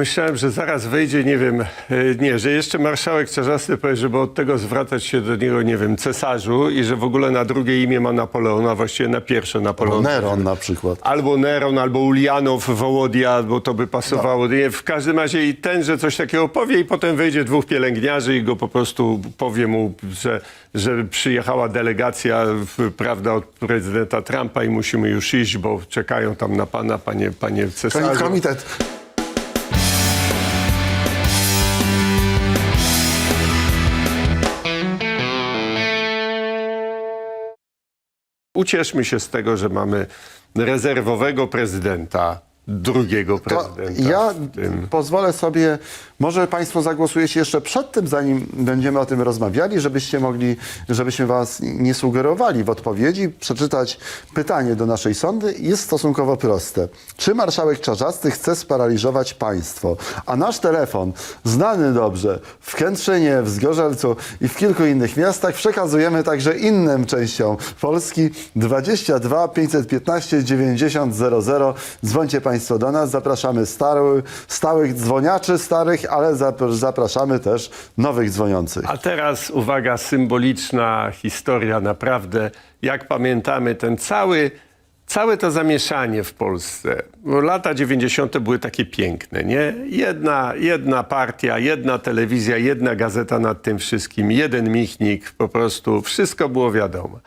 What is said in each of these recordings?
myślałem, że zaraz wyjdzie, nie wiem, e, nie, że jeszcze marszałek Czarzasty powie, żeby od tego zwracać się do niego, nie wiem, cesarzu i że w ogóle na drugie imię ma Napoleon, a właściwie na pierwsze Napoleon. Neron na przykład. Albo Neron, albo Ulianow, Wołodia, bo to by pasowało. Nie, w każdym razie i ten, że coś takiego powie i potem wyjdzie dwóch pielęgniarzy i go po prostu powie mu, że, że przyjechała delegacja, prawda, od prezydenta Trumpa i musimy już iść, bo czekają tam na pana, panie, panie cesarzu. Komitet. Ucieszmy się z tego, że mamy rezerwowego prezydenta, drugiego To prezydenta. ja w tym. pozwolę sobie, może Państwo zagłosujecie jeszcze przed tym, zanim będziemy o tym rozmawiali, żebyście mogli, żebyśmy Was nie sugerowali w odpowiedzi, przeczytać pytanie do naszej sądy. Jest stosunkowo proste. Czy marszałek Czarzasty chce sparaliżować państwo? A nasz telefon, znany dobrze w Kętrzynie, w Zgorzelcu i w kilku innych miastach, przekazujemy także innym częściom Polski 22 515 90 00. Dzwońcie Państwo do nas, zapraszamy stały, stałych dzwoniaczy starych, ale zap- zapraszamy też nowych dzwoniących. A teraz uwaga, symboliczna historia naprawdę. Jak pamiętamy ten cały, całe to zamieszanie w Polsce. Bo lata 90. były takie piękne, nie? Jedna, jedna partia, jedna telewizja, jedna gazeta nad tym wszystkim, jeden Michnik, po prostu wszystko było wiadomo.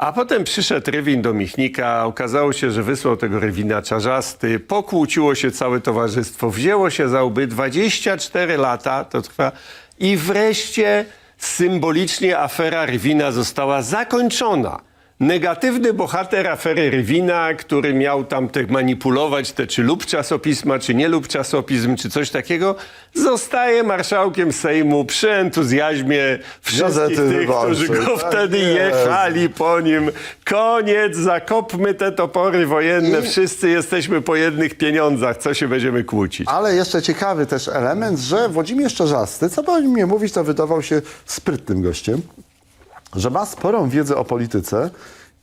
A potem przyszedł Rywin do Michnika, okazało się, że wysłał tego Rywina czarzasty, pokłóciło się całe towarzystwo, wzięło się za łby, 24 lata to trwa. I wreszcie symbolicznie afera Rywina została zakończona. Negatywny bohater afery Rywina, który miał tam te manipulować te czy lub czasopisma, czy nie lub czasopism, czy coś takiego, zostaje marszałkiem Sejmu przy entuzjazmie wszystkich Gazety tych, którzy go tak wtedy jest. jechali po nim. Koniec, zakopmy te topory wojenne, I- wszyscy jesteśmy po jednych pieniądzach, co się będziemy kłócić? Ale jeszcze ciekawy też element, że Włodzimierz Czarzasty, co po nim nie mówić, to wydawał się sprytnym gościem, że ma sporą wiedzę o polityce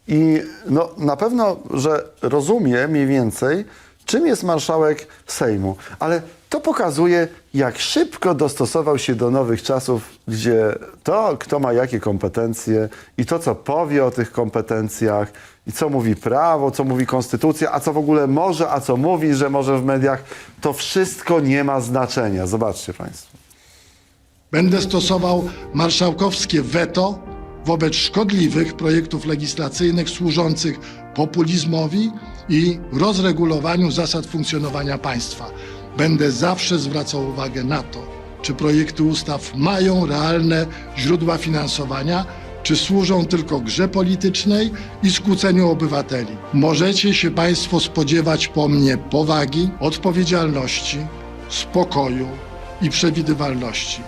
i no, na pewno, że rozumie mniej więcej, czym jest marszałek Sejmu. Ale to pokazuje, jak szybko dostosował się do nowych czasów, gdzie to, kto ma jakie kompetencje i to, co powie o tych kompetencjach i co mówi prawo, co mówi konstytucja, a co w ogóle może, a co mówi, że może w mediach, to wszystko nie ma znaczenia. Zobaczcie Państwo. Będę stosował marszałkowskie weto wobec szkodliwych projektów legislacyjnych służących populizmowi i rozregulowaniu zasad funkcjonowania państwa. Będę zawsze zwracał uwagę na to, czy projekty ustaw mają realne źródła finansowania, czy służą tylko grze politycznej i skłóceniu obywateli. Możecie się Państwo spodziewać po mnie powagi, odpowiedzialności, spokoju i przewidywalności.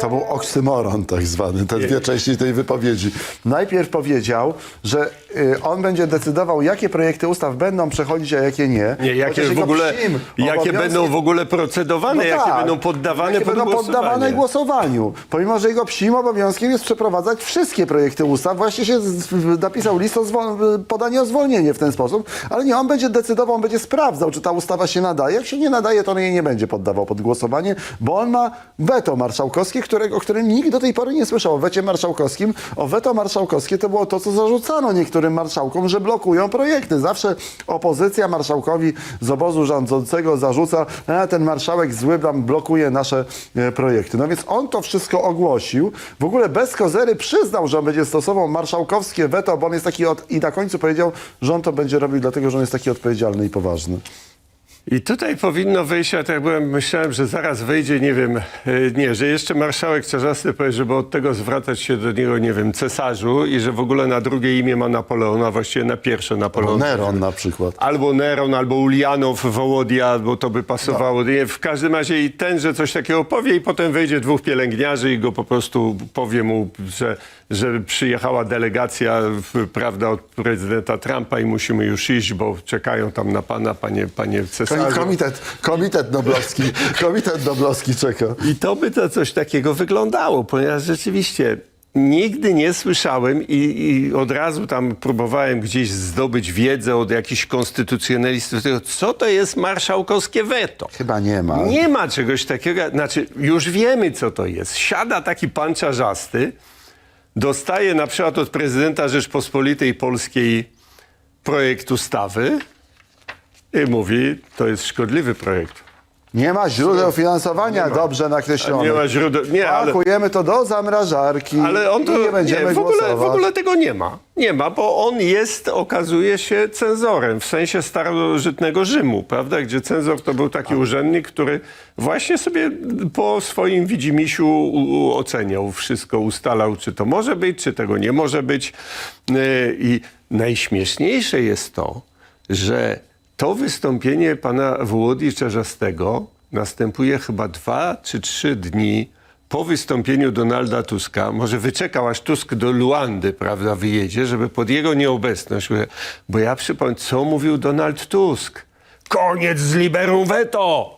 To był oksymoron tak zwany, te dwie części tej wypowiedzi. Najpierw powiedział, że y, on będzie decydował, jakie projekty ustaw będą przechodzić, a jakie nie. Nie, jakie Chociaż w jego ogóle, psim jakie będą w ogóle procedowane, jakie tak. będą poddawane jakie pod będą głosowanie. poddawane głosowaniu. Pomimo, że jego psim obowiązkiem jest przeprowadzać wszystkie projekty ustaw. Właśnie się z, w- napisał list o zwol- podanie o zwolnienie w ten sposób, ale nie, on będzie decydował, on będzie sprawdzał, czy ta ustawa się nadaje. Jak się nie nadaje, to on jej nie będzie poddawał pod głosowanie, bo on ma weto marszałkowskie, którego, o którym nikt do tej pory nie słyszał. O wecie marszałkowskim. O weto marszałkowskie to było to, co zarzucano niektórym marszałkom, że blokują projekty. Zawsze opozycja marszałkowi z obozu rządzącego zarzuca, a ten marszałek zły nam blokuje nasze e, projekty. No więc on to wszystko ogłosił. W ogóle bez kozery przyznał, że on będzie stosował marszałkowskie weto, bo on jest taki od... i na końcu powiedział, że on to będzie robił dlatego, że on jest taki odpowiedzialny i poważny. I tutaj powinno wyjść, ja tak byłem, myślałem, że zaraz wyjdzie, nie wiem, e, nie, że jeszcze marszałek Czarzasty powie, żeby od tego zwracać się do niego, nie wiem, cesarzu i że w ogóle na drugie imię ma Napoleon, a właściwie na pierwsze Napoleon. Neron na przykład. Albo Neron, albo Ulianow, Wołodia, bo to by pasowało. Nie, w każdym razie i ten, że coś takiego powie i potem wyjdzie dwóch pielęgniarzy i go po prostu powie mu, że, że przyjechała delegacja, prawda, od prezydenta Trumpa i musimy już iść, bo czekają tam na pana, panie, panie cesarzu. Komitet, komitet noblowski, komitet noblowski czeka. I to by to coś takiego wyglądało, ponieważ rzeczywiście nigdy nie słyszałem i, i od razu tam próbowałem gdzieś zdobyć wiedzę od jakichś konstytucjonalistów, tego, co to jest marszałkowskie weto. Chyba nie ma. Nie ma czegoś takiego, znaczy już wiemy, co to jest. Siada taki pan czarzasty, dostaje na przykład od prezydenta Rzeczpospolitej Polskiej projekt ustawy i mówi, to jest szkodliwy projekt. Nie ma źródeł finansowania dobrze nakreślonych. Nie ma źródeł, nie, ale... Pakujemy to do zamrażarki Ale on to i nie będziemy w, ogóle, głosować. w ogóle tego nie ma. Nie ma, bo on jest, okazuje się, cenzorem w sensie starożytnego Rzymu, prawda? Gdzie cenzor to był taki urzędnik, który właśnie sobie po swoim widzimisiu u- u- oceniał wszystko, ustalał, czy to może być, czy tego nie może być. Yy, I najśmieszniejsze jest to, że to wystąpienie pana Wołodzi Czarzastego następuje chyba dwa czy trzy dni po wystąpieniu Donalda Tuska, może wyczekał, aż Tusk do Luandy, prawda, wyjedzie, żeby pod jego nieobecność, bo ja przypomnę, co mówił Donald Tusk. Koniec z liberum veto!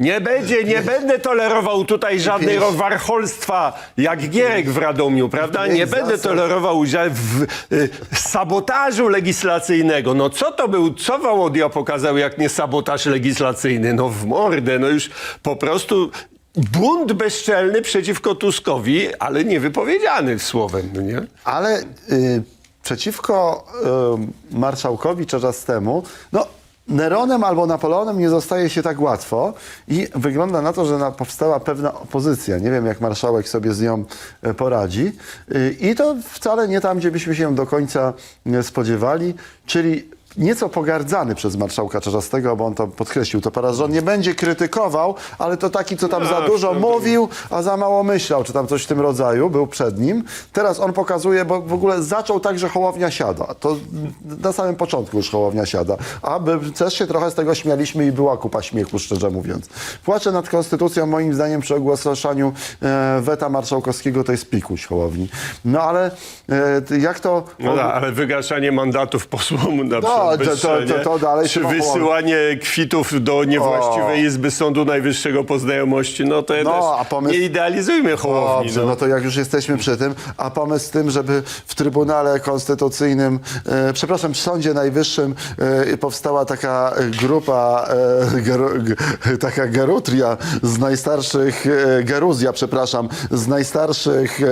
Nie będzie, nie będę tolerował tutaj żadnego warcholstwa jak Gierek w Radomiu, prawda? Nie będę tolerował udziału w y, sabotażu legislacyjnego. No co to był, co Wołodia pokazał jak nie sabotaż legislacyjny? No w mordę, no już po prostu bunt bezczelny przeciwko Tuskowi, ale niewypowiedziany słowem, no nie? Ale y, przeciwko y, marszałkowi Czarzastemu, no Neronem albo Napoleonem nie zostaje się tak łatwo i wygląda na to, że powstała pewna opozycja. Nie wiem, jak marszałek sobie z nią e, poradzi. Y, I to wcale nie tam, gdzie byśmy się do końca nie spodziewali, czyli nieco pogardzany przez marszałka Czarzastego, bo on to podkreślił to parę razy, że on nie będzie krytykował, ale to taki, co tam za Ach, dużo mówił, a za mało myślał, czy tam coś w tym rodzaju, był przed nim. Teraz on pokazuje, bo w ogóle zaczął tak, że Hołownia siada. To na samym początku już Hołownia siada. A my też się trochę z tego śmialiśmy i była kupa śmiechu, szczerze mówiąc. Płacze nad konstytucją, moim zdaniem, przy ogłaszaniu e, weta marszałkowskiego to jest pikuś Hołowni. No ale e, jak to... No da, ale wygaszanie mandatów posłom na przykład to- to- to- to dalej czy wysyłanie kwitów do niewłaściwej. Izby Sądu Najwyższego po znajomości, no to No, a pomysł- nie idealizujmy Hołowni. Dobrze, no. no to jak już jesteśmy przy tym, a pomysł z tym, żeby w Trybunale Konstytucyjnym, e, przepraszam, w Sądzie Najwyższym e, powstała taka grupa, e, geru, g, taka gerutria z najstarszych, e, geruzja, przepraszam, z najstarszych e,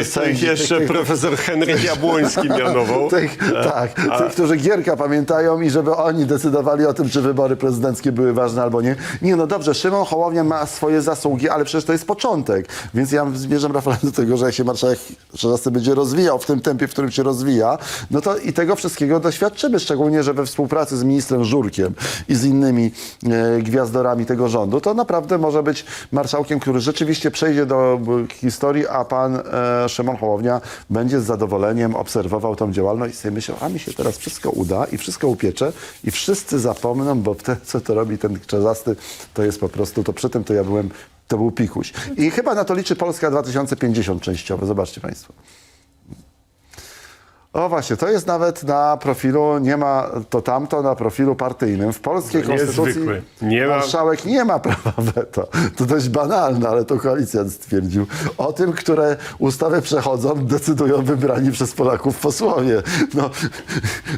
e, Tych, jeszcze tych- profesor Henryk Jabłoński mianował. tych, tak, tych, którzy Gierka pamiętają i żeby oni decydowali o tym, czy wybory prezydenckie były ważne albo nie. Nie, no dobrze, Szymon Hołownia ma swoje zasługi, ale przecież to jest początek. Więc ja zmierzam, Rafał, do tego, że jak się marszałek Czarzasty będzie rozwijał w tym tempie, w którym się rozwija, no to i tego wszystkiego doświadczymy, szczególnie, że we współpracy z ministrem Żurkiem i z innymi e, gwiazdorami tego rządu, to naprawdę może być marszałkiem, który rzeczywiście przejdzie do historii, a pan e, Szymon Hołownia będzie z zadowoleniem obserwował tą działalność i sobie myślał, a mi się teraz wszystko uda i wszystko upiecze i wszyscy zapomną, bo te, co to robi ten czarzasty, to jest po prostu, to przy tym to ja byłem, to był pikuś. I chyba na to liczy Polska 2050 częściowo, zobaczcie państwo. O właśnie, to jest nawet na profilu, nie ma to tamto na profilu partyjnym. W polskiej konstytucji. Nie ma- marszałek nie ma prawa weto. To dość banalne, ale to koalicjant stwierdził. O tym, które ustawy przechodzą, decydują wybrani przez Polaków posłowie. No,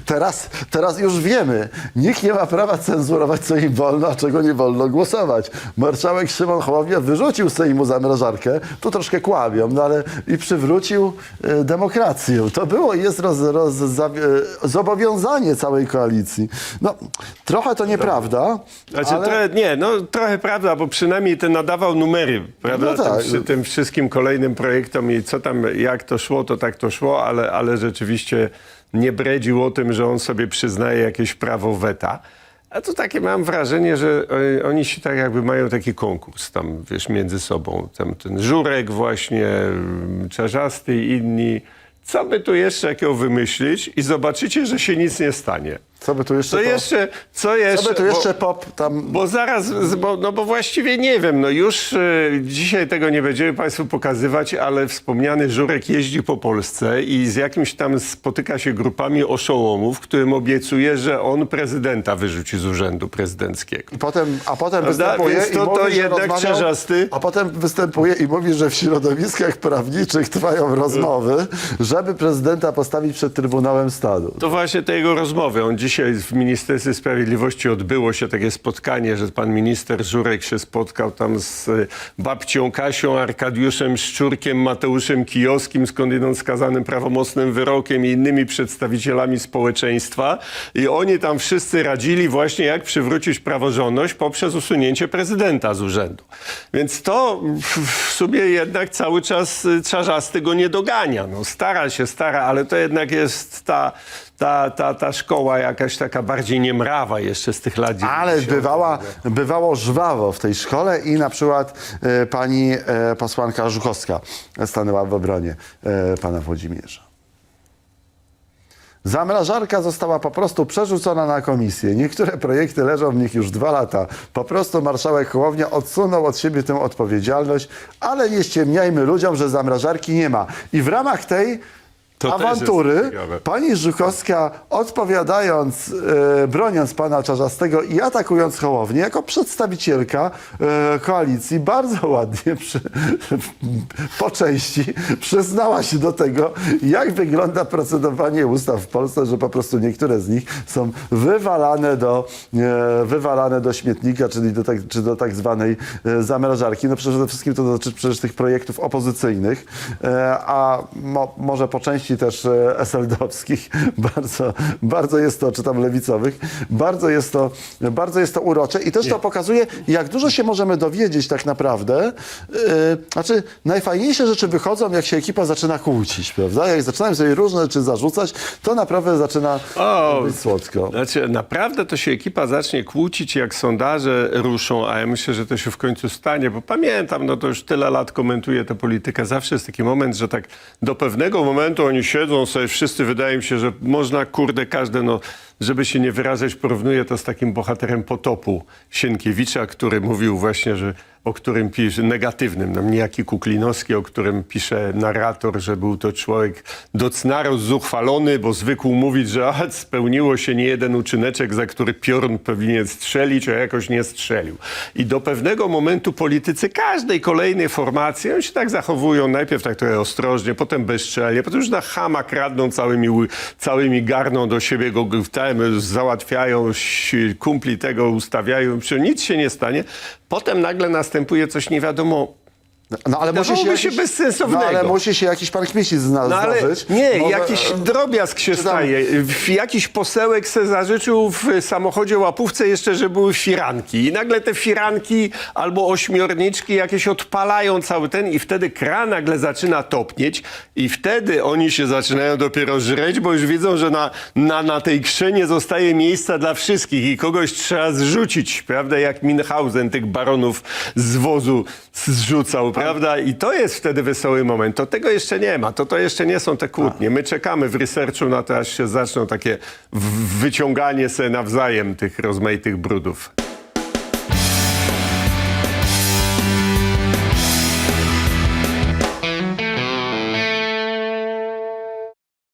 teraz, teraz już wiemy. Nikt nie ma prawa cenzurować, co im wolno, a czego nie wolno głosować. Marszałek Szymon Hołownia wyrzucił z Sejmu zamrażarkę, tu troszkę kłamią, no ale i przywrócił e, demokrację. To było i jest roz, roz, za, e, zobowiązanie całej koalicji. No, trochę to nieprawda, Znaczy, ale... trochę, nie, no trochę prawda, bo przynajmniej ten nadawał numery, prawda, No tak. tym, przy tym wszystkim kolejnym projektom i co tam, jak to szło, to tak to szło, ale, ale rzeczywiście nie bredził o tym, że on sobie przyznaje jakieś prawo weta. A to takie mam wrażenie, że e, oni się tak jakby mają taki konkurs tam, wiesz, między sobą. Tam ten Żurek właśnie, mm, Czarzasty i inni. Co by tu jeszcze jakiego wymyślić i zobaczycie, że się nic nie stanie. Co by tu jeszcze, Co po- jeszcze, co co jeszcze, by tu bo- jeszcze pop tam... Bo zaraz, bo, no bo właściwie nie wiem, no już e, dzisiaj tego nie będziemy Państwu pokazywać, ale wspomniany Żurek jeździ po Polsce i z jakimś tam spotyka się grupami oszołomów, którym obiecuje, że on prezydenta wyrzuci z urzędu prezydenckiego. I potem, a potem Prawda? występuje Więc i to- mówi, to jednak rozmawiał, Czerzasty- A potem występuje i mówi, że w środowiskach prawniczych trwają rozmowy, żeby prezydenta postawić przed Trybunałem Stanu. To właśnie te jego rozmowy. On dzisiaj w Ministerstwie Sprawiedliwości odbyło się takie spotkanie, że pan minister Żurek się spotkał tam z e, babcią Kasią, Arkadiuszem Szczurkiem, Mateuszem Kijowskim, skądinąd skazanym prawomocnym wyrokiem i innymi przedstawicielami społeczeństwa. I oni tam wszyscy radzili właśnie, jak przywrócić praworządność poprzez usunięcie prezydenta z urzędu. Więc to w- sumie jednak cały czas y, Czarzasty go nie dogania. No, stara się, stara, ale to jednak jest ta, ta, ta, ta szkoła jakaś taka bardziej niemrawa jeszcze z tych lat Ale 90. bywała, bywało żwawo w tej szkole i na przykład e, pani e, posłanka Żuchowska stanęła w obronie e, pana Włodzimierza. Zamrażarka została po prostu przerzucona na komisję. Niektóre projekty leżą w nich już dwa lata. Po prostu marszałek Hołownia odsunął od siebie tę odpowiedzialność, ale nie ściemniajmy ludziom, że zamrażarki nie ma. I w ramach tej To awantury. pani Żukowska odpowiadając, e, broniąc pana Czarzastego i atakując Hołownię, jako przedstawicielka e, koalicji bardzo ładnie przy, po części przyznała się do tego, jak wygląda procedowanie ustaw w Polsce, że po prostu niektóre z nich są wywalane do, e, wywalane do śmietnika, czyli do tak, czy do tak zwanej e, zamrażarki. No przede wszystkim to dotyczy przecież tych projektów opozycyjnych, e, a mo, może po części też e, SLD-owskich. Bardzo, bardzo jest to, czy tam lewicowych, bardzo jest to, bardzo jest to urocze i też to pokazuje, jak dużo się możemy dowiedzieć tak naprawdę. E, Znaczy, najfajniejsze rzeczy wychodzą, jak się ekipa zaczyna kłócić, prawda? Jak zaczynają sobie różne rzeczy zarzucać, to naprawdę zaczyna O, być słodko. Znaczy, naprawdę to się ekipa zacznie kłócić, jak sondaże ruszą, a ja myślę, że to się w końcu stanie, bo pamiętam, no to już tyle lat komentuję tę politykę. Zawsze jest taki moment, że tak do pewnego momentu oni siedzą sobie, wszyscy wydaje mi się, że można, kurde, każde, no, żeby się nie wyrażać, porównuję to z takim bohaterem potopu Sienkiewicza, który mówił właśnie, że o którym pisze, negatywnym, no, niejaki Kuklinowski, o którym pisze narrator, że był to człowiek docnaro zuchwalony, bo zwykł mówić, że a, spełniło się nie jeden uczyneczek, za który piorun powinien strzelić, a jakoś nie strzelił. I do pewnego momentu politycy każdej kolejnej formacji, oni się tak zachowują, najpierw tak trochę ostrożnie, potem bezczelnie, potem już na chama kradną całymi, ły- całymi garną do siebie, go tam załatwiają, kumpli tego ustawiają, nic się nie stanie. Potem nagle następuje coś nie wiadomo No ale musi się, Wydawałoby się jakiś, bezsensownego. No ale musi się jakiś pan Kmicic zna, no ale nie, jakiś drobiazg się staje. W- Jakiś posełek se zażyczył w samochodzie łapówce jeszcze, że były firanki. I nagle te firanki albo ośmiorniczki jakieś odpalają cały ten i wtedy kran nagle zaczyna topnieć i wtedy oni się zaczynają dopiero żreć, bo już widzą, że na, na, na tej krze nie zostaje miejsca dla wszystkich i kogoś trzeba zrzucić, prawda? Jak Minhausen tych baronów z wozu zrzucał, prawda? I to jest wtedy wesoły moment. To tego jeszcze nie ma. To to jeszcze nie są te kłótnie. My czekamy w researchu na to, aż się zaczną takie wyciąganie se nawzajem tych rozmaitych brudów.